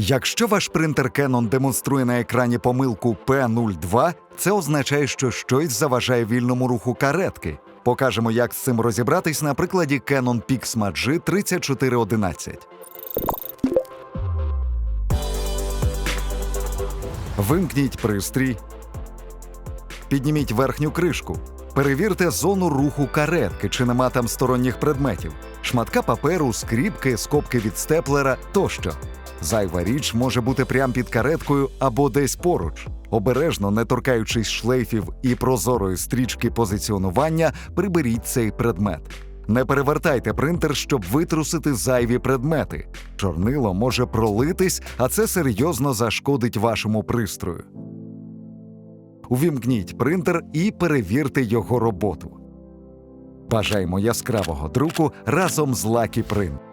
Якщо ваш принтер Canon демонструє на екрані помилку P02, це означає, що щось заважає вільному руху каретки. Покажемо, як з цим розібратись на прикладі Canon Pixma G 3411. Вимкніть пристрій. Підніміть верхню кришку. Перевірте зону руху каретки, чи нема там сторонніх предметів, шматка паперу, скріпки, скобки від степлера тощо. Зайва річ може бути прямо під кареткою або десь поруч. Обережно, не торкаючись шлейфів і прозорої стрічки позиціонування, приберіть цей предмет. Не перевертайте принтер, щоб витрусити зайві предмети. Чорнило може пролитись, а це серйозно зашкодить вашому пристрою. Увімкніть принтер і перевірте його роботу. Бажаємо яскравого друку разом з Lucky Print.